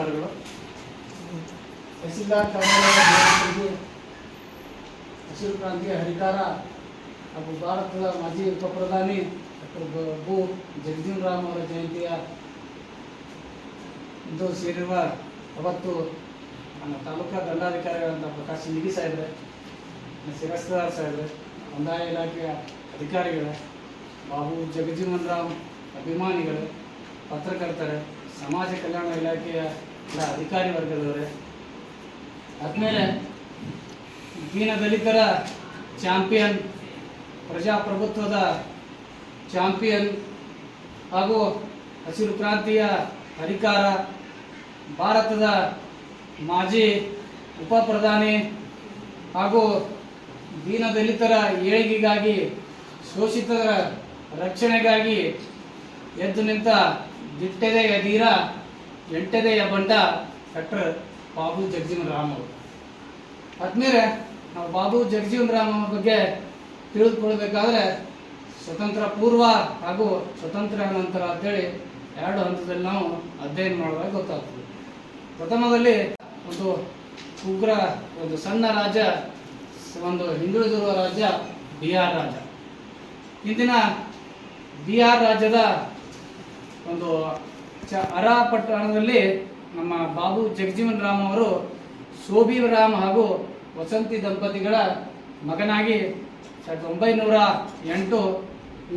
ನಮಸ್ಕಾರಗಳು ತಹಸೀಲ್ದಾರ್ ಕರ್ನಾಟಕರಿಗೆ ಹಸಿರು ಕ್ರಾಂತಿಯ ಹರಿಕಾರ ಹಾಗೂ ಭಾರತದ ಮಾಜಿ ಉಪಪ್ರಧಾನಿ ಡಾಕ್ಟರ್ ಬು ಜಗದೀನ್ ರಾಮ್ ಅವರ ಜಯಂತಿಯ ಇಂದು ಸೇರಿರುವ ಅವತ್ತು ನಮ್ಮ ತಾಲೂಕಾ ದಂಡಾಧಿಕಾರಿಗಳಂತ ಪ್ರಕಾಶ್ ನಿಗಿ ಸಾಹೇಬ್ರೆ ಶಿರಸ್ತಾರ್ ಸಾಹೇಬ್ರೆ, ಕಂದಾಯ ಇಲಾಖೆಯ ಅಧಿಕಾರಿಗಳೇ, ಬಾಬು ಜಗಜೀವನ್ ರಾಮ್ ಅಭಿಮಾನಿಗಳು, ಪತ್ರಕರ್ತರೇ ಸಮಾಜ ಕಲ್ಯಾಣ ಇಲಾಖೆಯ ಅಧಿಕಾರಿ ವರ್ಗದವರೇ. ಆದಮೇಲೆ ದೀನ ದಲಿತರ ಚಾಂಪಿಯನ್, ಪ್ರಜಾಪ್ರಭುತ್ವದ ಚಾಂಪಿಯನ್ ಹಾಗೂ ಹಸಿರು ಕ್ರಾಂತಿಯ ಅಧಿಕಾರ, ಭಾರತದ ಮಾಜಿ ಉಪ ಪ್ರಧಾನಿ ಹಾಗೂ ದೀನ ದಲಿತರ ಏಳಿಗೆಗಾಗಿ ಶೋಷಿತರ ರಕ್ಷಣೆಗಾಗಿ ಎದ್ದು ನಿಂತ ದಿಟ್ಟೆದೆಯ ಧೀರ ಎಂಟೆದೆಯ ಬಂಡ ಡಾಕ್ಟರ್ ಬಾಬು ಜಗಜೀವನ್ ರಾಮ್ ಅವರು. ಆದ್ಮೇಲೆ ನಾವು ಬಾಬು ಜಗಜೀವನ್ ರಾಮ್ ಅವರ ಬಗ್ಗೆ ತಿಳಿದುಕೊಳ್ಬೇಕಾದ್ರೆ ಸ್ವತಂತ್ರ ಪೂರ್ವ ಹಾಗೂ ಸ್ವತಂತ್ರ ನಂತರ ಅಂತೇಳಿ ಎರಡು ಹಂತದಲ್ಲಿ ನಾವು ಅಧ್ಯಯನ ಮಾಡುವಾಗ ಗೊತ್ತಾಗ್ತದೆ. ಪ್ರಥಮದಲ್ಲಿ ಒಂದು ಉಗ್ರ, ಒಂದು ಸಣ್ಣ ರಾಜ್ಯ ಒಂದು ಹಿಂದುಳಿದಿರುವ ರಾಜ್ಯ ಬಿಹಾರ್ ರಾಜ್ಯ ಇಂದಿನ ಬಿಹಾರ್ ರಾಜ್ಯದ ಒಂದು ಚ ಅರ ಪಟ್ಟಣದಲ್ಲಿ ನಮ್ಮ ಬಾಬು ಜಗಜೀವನ್ ರಾಮ್ ಅವರು ಶೋಭಿ ರಾಮ್ ಹಾಗೂ ವಸಂತಿ ದಂಪತಿಗಳ ಮಗನಾಗಿ ಸಾವಿರದ ಒಂಬೈನೂರ ಎಂಟು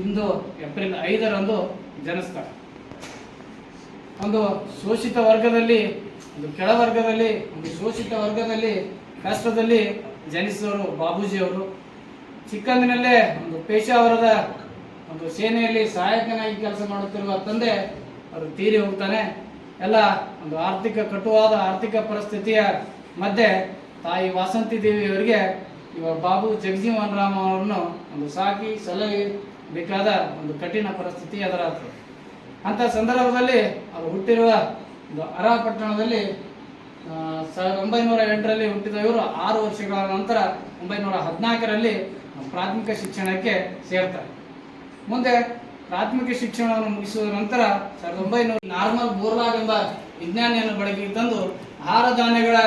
ಇಂದು ಏಪ್ರಿಲ್ ಐದರಂದು ಜನಿಸ್ತಾರೆ. ಒಂದು ಶೋಷಿತ ವರ್ಗದಲ್ಲಿ, ಒಂದು ಕೆಳವರ್ಗದಲ್ಲಿ ಒಂದು ಶೋಷಿತ ವರ್ಗದಲ್ಲಿ ಕಷ್ಟದಲ್ಲಿ ಜನಿಸಿದವರು ಬಾಬೂಜಿಯವರು. ಚಿಕ್ಕಂದಿನಲ್ಲೇ ಒಂದು ಪೇಶಾವರದ ಒಂದು ಸೇನೆಯಲ್ಲಿ ಸಹಾಯಕನಾಗಿ ಕೆಲಸ ಮಾಡುತ್ತಿರುವ ತಂದೆ, ಅವರು ತೀರಿ ಹೋಗ್ತಾನೆ. ಎಲ್ಲ ಒಂದು ಆರ್ಥಿಕ ಕಟುವಾದ ಆರ್ಥಿಕ ಪರಿಸ್ಥಿತಿಯ ಮಧ್ಯೆ ತಾಯಿ ವಾಸಂತಿ ದೇವಿಯವರಿಗೆ ಇವ ಬಾಬು ಜಗಜೀವನ್ ರಾಮ್ ಅವರನ್ನು ಒಂದು ಸಾಕಿ ಸಲಹೆ ಬೇಕಾದ ಒಂದು ಕಠಿಣ ಪರಿಸ್ಥಿತಿ ಎದುರಾಗ್ತದೆ ಅಂಥ ಸಂದರ್ಭದಲ್ಲಿ ಅವರು ಹುಟ್ಟಿರುವ ಒಂದು ಅರಾ ಪಟ್ಟಣದಲ್ಲಿ ಸಾವಿರದ ಒಂಬೈನೂರ ಎಂಟರಲ್ಲಿ ಹುಟ್ಟಿದ ಇವರು ಆರು ವರ್ಷಗಳ ನಂತರ ಒಂಬೈನೂರ ಹದಿನಾಲ್ಕರಲ್ಲಿ ಪ್ರಾಥಮಿಕ ಶಿಕ್ಷಣಕ್ಕೆ ಸೇರ್ತಾರೆ. ಮುಂದೆ ಪ್ರಾಥಮಿಕ ಶಿಕ್ಷಣವನ್ನು ಮುಗಿಸಿದ ನಂತರ ಸಾವಿರದ ಒಂಬೈನೂರ ನಾರ್ಮಲ್ ಬೋರ್ಲಾಗ್ ಎಂಬ ವಿಜ್ಞಾನಿಯನ್ನು ಬಳಕೆಗೆ ತಂದು ಆಹಾರ ಧಾನ್ಯಗಳ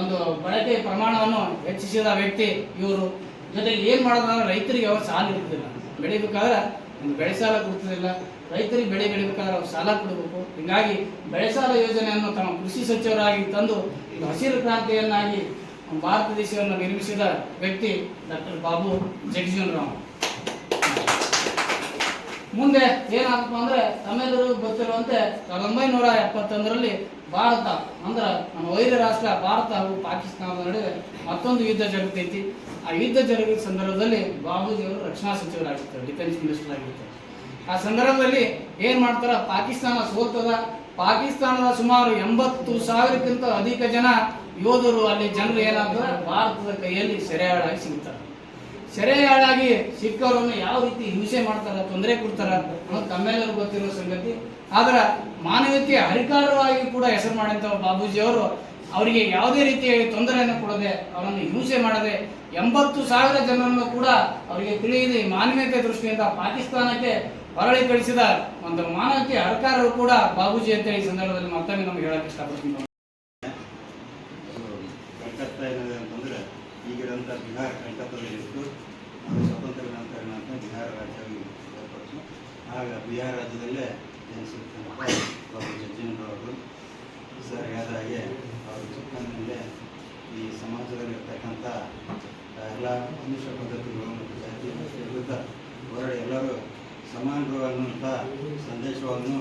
ಒಂದು ಬಳಕೆ ಪ್ರಮಾಣವನ್ನು ಹೆಚ್ಚಿಸಿದ ವ್ಯಕ್ತಿ ಇವರು. ಜೊತೆಗೆ ಏನು ಮಾಡೋದಂದ್ರೆ ರೈತರಿಗೆ ಅವರು ಸಾಲ ಇರ್ತಿಲ್ಲ ಬೆಳಿಬೇಕಾದ್ರೆ ಒಂದು ಬೆಳೆ ಸಾಲ ಕೊಡ್ತಿರಲಿಲ್ಲ. ರೈತರಿಗೆ ಬೆಳೆ ಬೆಳಿಬೇಕಾದ್ರೆ ಅವ್ರು ಸಾಲ ಕೊಡಬೇಕು. ಹೀಗಾಗಿ ಬೆಳೆ ಸಾಲ ಯೋಜನೆಯನ್ನು ತಮ್ಮ ಕೃಷಿ ಸಚಿವರಾಗಿ ತಂದು ಹಸಿರು ಕ್ರಾಂತಿಯನ್ನಾಗಿ ಭಾರತ ದೇಶವನ್ನು ನಿರ್ಮಿಸಿದ ವ್ಯಕ್ತಿ ಡಾಕ್ಟರ್ ಬಾಬು ಜಗಜೀವನ್ ರಾಮ್ ಮುಂದೆ ಏನಾಗಪ್ಪ ಅಂದ್ರೆ ತಮ್ಮೆಲ್ಲರೂ ಗೊತ್ತಿರುವಂತೆ ಸಾವಿರದ ಒಂಬೈನೂರ ಎಪ್ಪತ್ತೊಂದರಲ್ಲಿ ಭಾರತ, ಅಂದ್ರೆ ನಮ್ಮ ವೈರ್ಯ ರಾಷ್ಟ್ರ ಭಾರತ ಹಾಗೂ ಪಾಕಿಸ್ತಾನದ ನಡುವೆ ಮತ್ತೊಂದು ಯುದ್ಧ ಜರುಗ್ತೈತಿ. ಆ ಯುದ್ಧ ಜರುಗಿದ ಸಂದರ್ಭದಲ್ಲಿ ಬಾಬೂಜಿಯವರು ರಕ್ಷಣಾ ಸಚಿವರಾಗಿರ್ತಾರೆ, ಡಿಫೆನ್ಸ್ ಮಿನಿಸ್ಟರ್ ಆಗಿರ್ತಾರೆ. ಆ ಸಂದರ್ಭದಲ್ಲಿ ಏನ್ ಮಾಡ್ತಾರ, ಪಾಕಿಸ್ತಾನ ಸೋಲ್ತದ ಪಾಕಿಸ್ತಾನದ ಸುಮಾರು ಎಂಬತ್ತು ಸಾವಿರಕ್ಕಿಂತ ಅಧಿಕ ಜನ ಯೋಧರು ಅಲ್ಲಿ ಜನರು ಏನಾಗ್ತಾರೆ, ಭಾರತದ ಕೈಯಲ್ಲಿ ಸೆರೆಯಾಳಾಗಿ ಸಿಗ್ತಾರೆ. ಸೆರೆಯಾಳಾಗಿ ಸಿಕ್ಕವರನ್ನು ಯಾವ ರೀತಿ ಹಿಂಸೆ ಮಾಡ್ತಾರ, ತೊಂದರೆ ಕೊಡ್ತಾರ ಅನ್ನೋದು ತಮ್ಮೆಲ್ಲರೂ ಗೊತ್ತಿರೋ ಸಂಗತಿ. ಆದ್ರೆ ಮಾನವೀಯತೆಯ ಹರಿಕಾರವಾಗಿ ಕೂಡ ಹೆಸರು ಮಾಡಿದಂಥ ಬಾಬೂಜಿ ಅವರು ಅವರಿಗೆ ಯಾವುದೇ ರೀತಿಯ ತೊಂದರೆಯನ್ನು ಕೊಡದೆ ಅವರನ್ನು ಹಿಂಸೆ ಮಾಡದೆ ಎಂಬತ್ತು ಸಾವಿರ ಜನರನ್ನು ಕೂಡ ಅವರಿಗೆ ತಿಳಿಯದೆ ಮಾನವೀಯತೆ ದೃಷ್ಟಿಯಿಂದ ಪಾಕಿಸ್ತಾನಕ್ಕೆ ಹೊರಳಿ ಕಳಿಸಿದ ಒಂದು ಮಾನವೀಯ ಹರಕಾರರು ಕೂಡ ಬಾಬೂಜಿ ಅಂತ ಈ ಸಂದರ್ಭದಲ್ಲಿ ಮತ್ತೊಮ್ಮೆ ನಮ್ಗೆ ಹೇಳಕ್ ಇಷ್ಟಪಡ್ತೀನಿ. ಈಗಿರೋಂಥ ಬಿಹಾರ ಕಲ್ಕತ್ತಾದಲ್ಲಿತ್ತು ಅದು ಸ್ವತಂತ್ರ ನಂತರ ನಂತರ ಬಿಹಾರ ರಾಜ್ಯವಾಗಿ ಏರ್ಪಡಿಸಿ ಆಗ ಬಿಹಾರ ರಾಜ್ಯದಲ್ಲೇ ಜನಿಸಿರ್ತಕ್ಕಂಥ ಬಾಬು ಅವರು. ಹೇಳಿದ ಹಾಗೆ ಅವರು ಚಿಕ್ಕಂದಿನಲ್ಲೇ ಈ ಸಮಾಜದಲ್ಲಿರ್ತಕ್ಕಂಥ ಎಲ್ಲ ಮನುಷ್ಯ ಪದ್ಧತಿಗಳು ಮತ್ತು ಜಾತಿ ವಿರುದ್ಧ ಹೋರಾಡಿ ಎಲ್ಲರೂ ಸಮಾನರು ಅನ್ನುವಂಥ ಸಂದೇಶವನ್ನು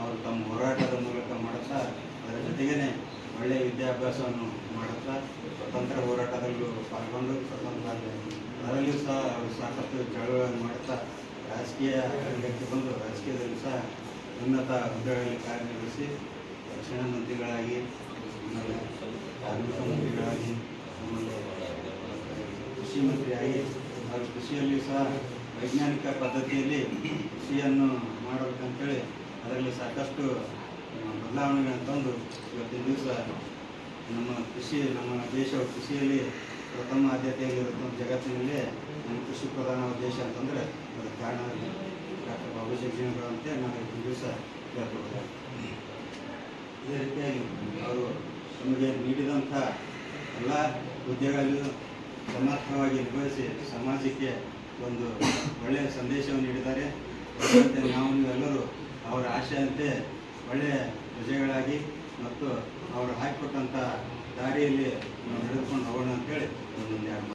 ಅವರು ತಮ್ಮ ಹೋರಾಟದ ಮೂಲಕ ಮಾಡುತ್ತಾ, ಅದರ ಜೊತೆಗೇ ಒಳ್ಳೆಯ ವಿದ್ಯಾಭ್ಯಾಸವನ್ನು ಮಾಡುತ್ತಾ ಸ್ವತಂತ್ರ ಹೋರಾಟದಲ್ಲೂ ಪಾಲ್ಗೊಂಡು ಅದರಲ್ಲಿಯೂ ಸಹ ಸಾಕಷ್ಟು ಚಳವಳಿಗಳನ್ನು ಮಾಡುತ್ತಾ ರಾಜಕೀಯ ರಂಗಕ್ಕೆ ಬಂದು ರಾಜಕೀಯದಲ್ಲೂ ಸಹ ಉನ್ನತ ಹುದ್ದೆಗಳಲ್ಲಿ ಕಾರ್ಯನಿರ್ವಹಿಸಿ ರಕ್ಷಣಾ ಮಂತ್ರಿಗಳಾಗಿ ಆಮೇಲೆ ಕಾರ್ಮಿಕ ಮಂತ್ರಿಗಳಾಗಿ ಆಮೇಲೆ ಕೃಷಿ ಮಂತ್ರಿಯಾಗಿ ಹಾಗೂ ಕೃಷಿಯಲ್ಲಿ ಸಹ ವೈಜ್ಞಾನಿಕ ಪದ್ಧತಿಯಲ್ಲಿ ಕೃಷಿಯನ್ನು ಮಾಡಬೇಕಂತೇಳಿ ಅದರಲ್ಲಿ ಸಾಕಷ್ಟು ಬದಲಾವಣೆಗಳನ್ನು ತಂದು ಇವತ್ತಿನ ದಿವಸ ನಮ್ಮ ಕೃಷಿ, ನಮ್ಮ ದೇಶವು ಕೃಷಿಯಲ್ಲಿ ಪ್ರಥಮ ಆದ್ಯತೆಯಲ್ಲಿರುತ್ತೆ ಜಗತ್ತಿನಲ್ಲಿ ನಮ್ಮ ಕೃಷಿ ಪ್ರಧಾನ ದೇಶ ಅಂತಂದರೆ ಅದು ಕಾರಣ ಡಾಕ್ಟರ್ ಬಾಬು ಜಗಜೀವನರಾವ್ ಅಂತ ನಾವು ಇವತ್ತಿನ ದಿವಸ ಹೇಳ್ಕೊಡ್ತೇವೆ ಇದೇ ರೀತಿಯಾಗಿ ಅವರು ನಮಗೆ ನೀಡಿದಂಥ ಎಲ್ಲ ಹುದ್ದೆಗಳನ್ನು ಸಮರ್ಥವಾಗಿ ನಿರ್ವಹಿಸಿ ಸಮಾಜಕ್ಕೆ ಒಂದು ಒಳ್ಳೆಯ ಸಂದೇಶವನ್ನು ನೀಡಿದ್ದಾರೆ. ನಾವು ನೀವೆಲ್ಲರೂ ಅವರ ಆಶಯಂತೆ ಒಳ್ಳೆಯ ಪ್ರಜೆಗಳಾಗಿ ಮತ್ತು ಅವರು ಹಾಕಿಕೊಟ್ಟಂಥ ದಾರಿಯಲ್ಲಿ ನಾವು ನಡೆದುಕೊಂಡು ಹೋಗೋಣ ಅಂತೇಳಿ ಮಾತು